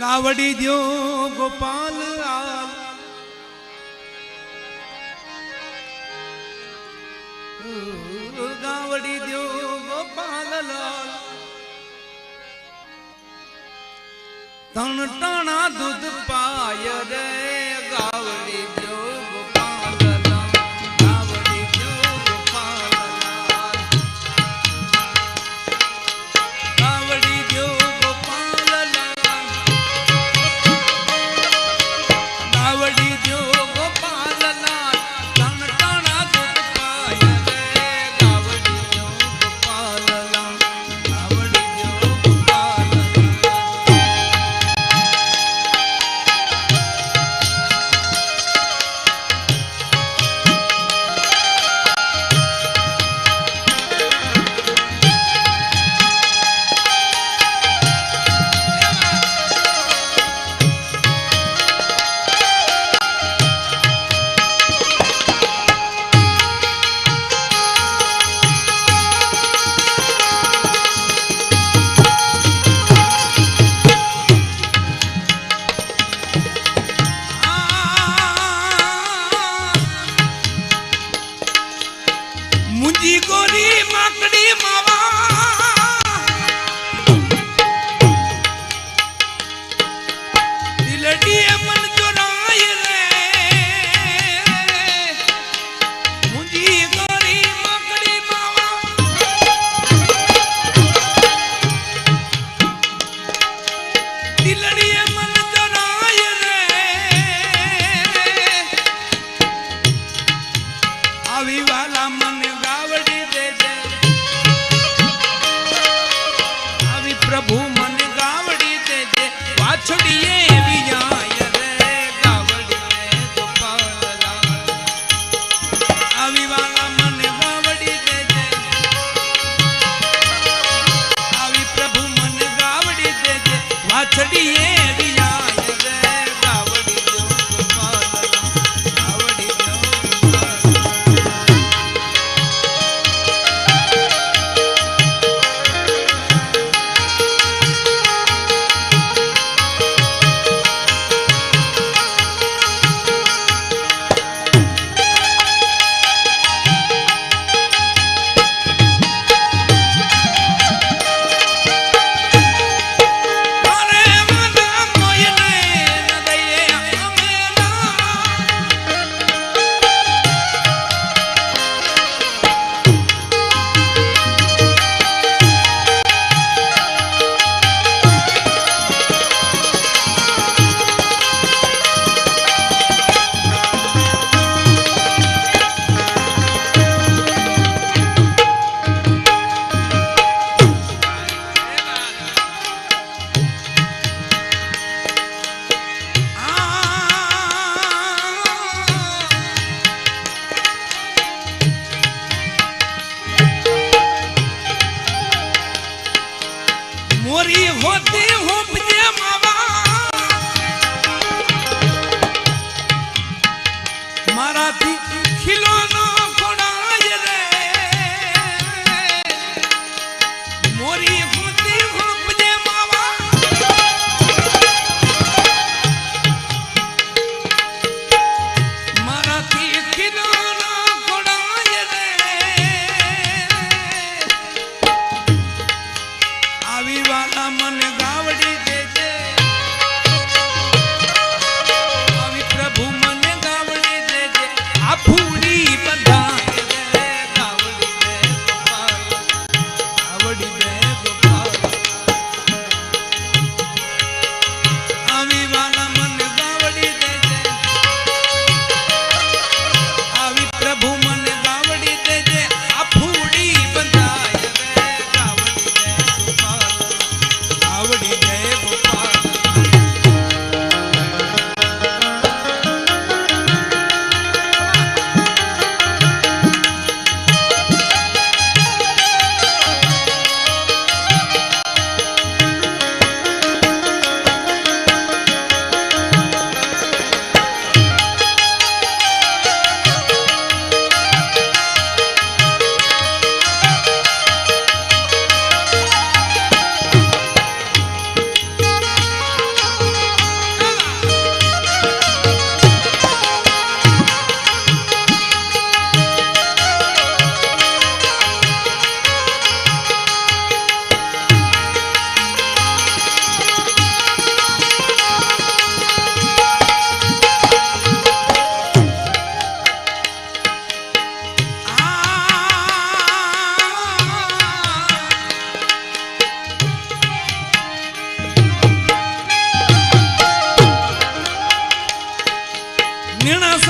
ગાવડી દો ગોપાલ ગાવડી દો ગોપાલ લાલ. તણ ટાણા દૂધ Dios. to. मोरी होते हो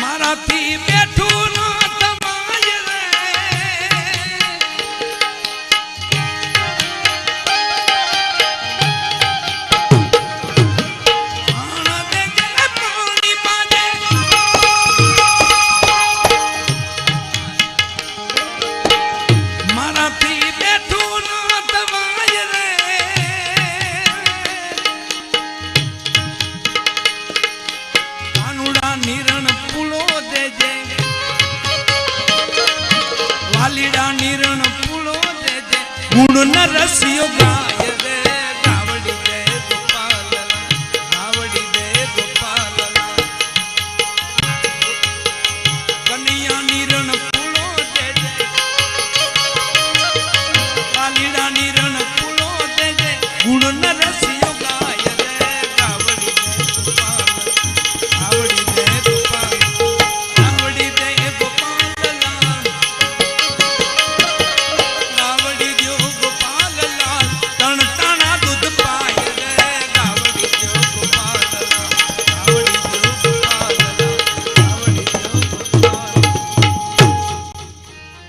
મારાથી una narración.